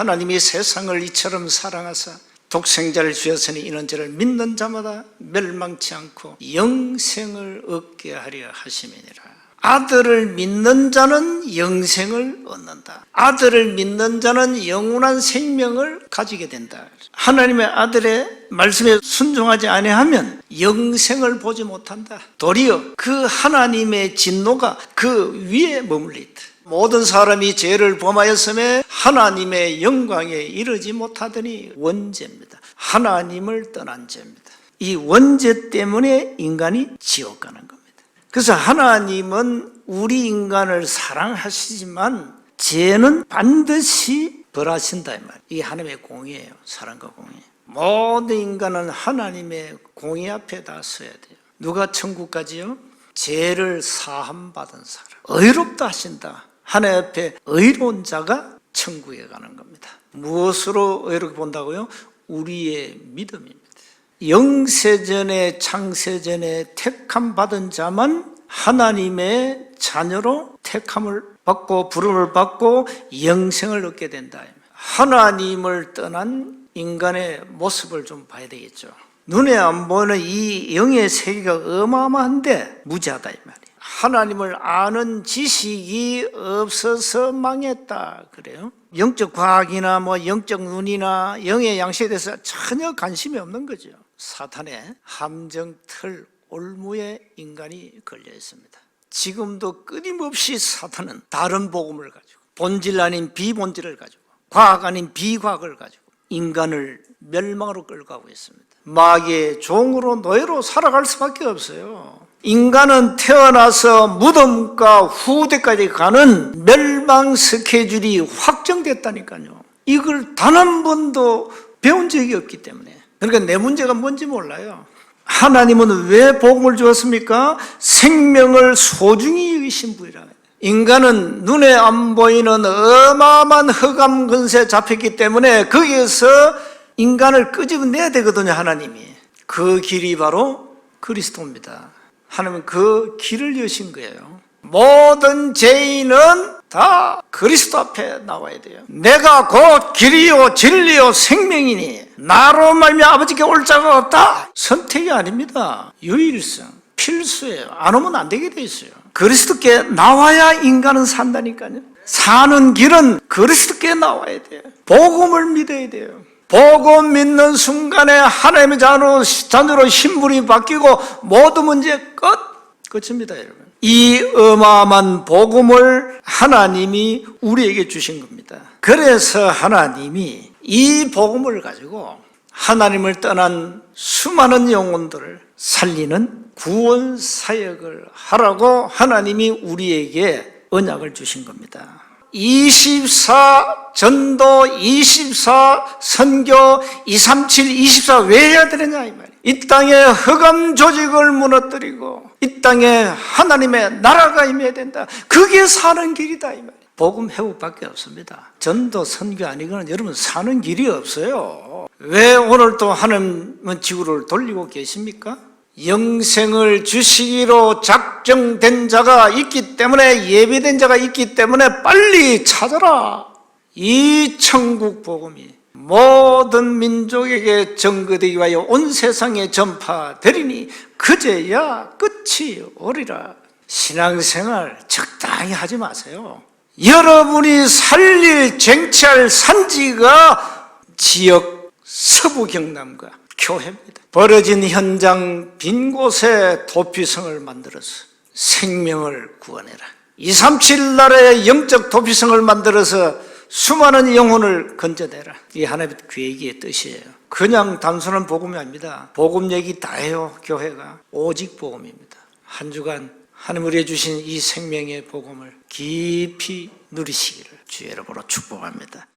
하나님이 세상을 이처럼 사랑하사 독생자를 주셨으니 이는 저를 믿는 자마다 멸망치 않고 영생을 얻게 하려 하심이니라. 아들을 믿는 자는 영생을 얻는다. 아들을 믿는 자는 영원한 생명을 가지게 된다. 하나님의 아들의 말씀에 순종하지 아니하면 영생을 보지 못한다. 도리어 그 하나님의 진노가 그 위에 머물러 있다. 모든 사람이 죄를 범하였음에 하나님의 영광에 이르지 못하더니 원죄입니다. 하나님을 떠난 죄입니다. 이 원죄 때문에 인간이 지옥 가는 겁니다. 그래서 하나님은 우리 인간을 사랑하시지만 죄는 반드시 벌하신다 이 말. 이게 하나님의 공의예요. 사랑과 공의. 모든 인간은 하나님의 공의 앞에 다 서야 돼요. 누가 천국 가지요? 죄를 사함 받은 사람. 의롭다 하신다. 하나님 앞에 의로운 자가 천국에 가는 겁니다. 무엇으로 의롭게 본다고요? 우리의 믿음입니다. 영세전에 창세전에 택함 받은 자만 하나님의 자녀로 택함을 받고 부름을 받고 영생을 얻게 된다. 하나님을 떠난 인간의 모습을 좀 봐야 되겠죠. 눈에 안 보이는 이 영의 세계가 어마어마한데 무지하다 이 말이에요. 하나님을 아는 지식이 없어서 망했다 그래요. 영적 과학이나 뭐 영적 눈이나 영의 양식에 대해서 전혀 관심이 없는 거죠. 사탄의 함정 틀 올무에 인간이 걸려 있습니다. 지금도 끊임없이 사탄은 다른 복음을 가지고 본질 아닌 비본질을 가지고 과학 아닌 비과학을 가지고 인간을 멸망으로 끌고 가고 있습니다. 마귀의 종으로 노예로 살아갈 수밖에 없어요. 인간은 태어나서 무덤과 후대까지 가는 멸망 스케줄이 확정됐다니까요. 이걸 단 한 번도 배운 적이 없기 때문에. 그러니까 내 문제가 뭔지 몰라요. 하나님은 왜 복음을 주었습니까? 생명을 소중히 여기신 분이라. 인간은 눈에 안 보이는 어마어마한 흑암 근세에 잡혔기 때문에 거기에서 인간을 끄집어내야 되거든요, 하나님이. 그 길이 바로 그리스도입니다. 하나님은 그 길을 여신 거예요. 모든 죄인은 다 그리스도 앞에 나와야 돼요. 내가 곧 길이요 진리요 생명이니 나로 말미 아버지께 올 자가 없다. 선택이 아닙니다. 유일성, 필수예요. 안 오면 안 되게 돼 있어요. 그리스도께 나와야 인간은 산다니까요. 사는 길은 그리스도께 나와야 돼요. 복음을 믿어야 돼요. 복음 믿는 순간에 하나님의 자녀로, 자녀로 신분이 바뀌고 모든 문제 끝! 끝입니다, 여러분. 이 어마어마한 복음을 하나님이 우리에게 주신 겁니다. 그래서 하나님이 이 복음을 가지고 하나님을 떠난 수많은 영혼들을 살리는 구원 사역을 하라고 하나님이 우리에게 언약을 주신 겁니다. 24 전도, 24 선교, 237, 24 왜 해야 되느냐 이 말이에요. 이 땅에 흑암 조직을 무너뜨리고 이 땅에 하나님의 나라가 임해야 된다. 그게 사는 길이다 이 말이에요. 복음 회복밖에 없습니다. 전도 선교 아니고는 여러분 사는 길이 없어요. 왜 오늘 또 하나님은 지구를 돌리고 계십니까? 영생을 주시기로 작정된 자가 있기 때문에 예비된 자가 있기 때문에 빨리 찾아라. 이 천국 복음이 모든 민족에게 전거되기 위하여 온 세상에 전파되리니 그제야 끝이 오리라. 신앙생활 적당히 하지 마세요. 여러분이 살릴 쟁취할 산지가 지역 서부 경남과 교회입니다. 벌어진 현장 빈 곳에 도피성을 만들어서 생명을 구원해라. 237 나라의 영적 도피성을 만들어서 수많은 영혼을 건져내라. 이 하나님의 계획의 뜻이에요. 그냥 단순한 복음이 아닙니다. 복음 얘기 다 해요, 교회가. 오직 복음입니다. 한 주간 하나님 우리에 주신 이 생명의 복음을 깊이 누리시기를 주의 이름으로 축복합니다.